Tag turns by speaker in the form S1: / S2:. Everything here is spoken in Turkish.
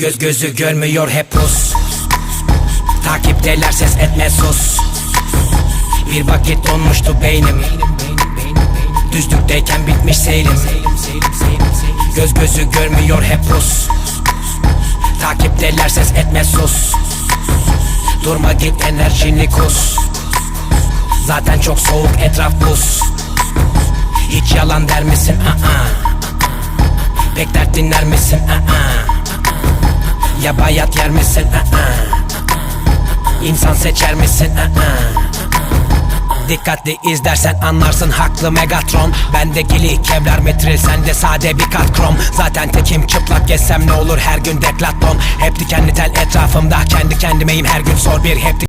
S1: Göz gözü görmüyor hep pus Takipteler ses etme sus Bir vakit donmuştu beynim Düzlükteyken bitmiş seyrim Göz gözü görmüyor hep pus Takipteler ses etme sus Durma git enerjini kus Zaten çok soğuk etraf buz Hiç yalan der misin? Aa. Pek dert dinler misin? Aa. Ya bayat yer misin? Aa. İnsan seçer misin? Dikkatli izlersen anlarsın haklı Megatron Bende gili kevlar metril sende sade bir kat krom Zaten tekim çıplak gezsem ne olur her gün deklaton Hep dikenli tel etrafımda kendi kendimeyim her gün sor bir hep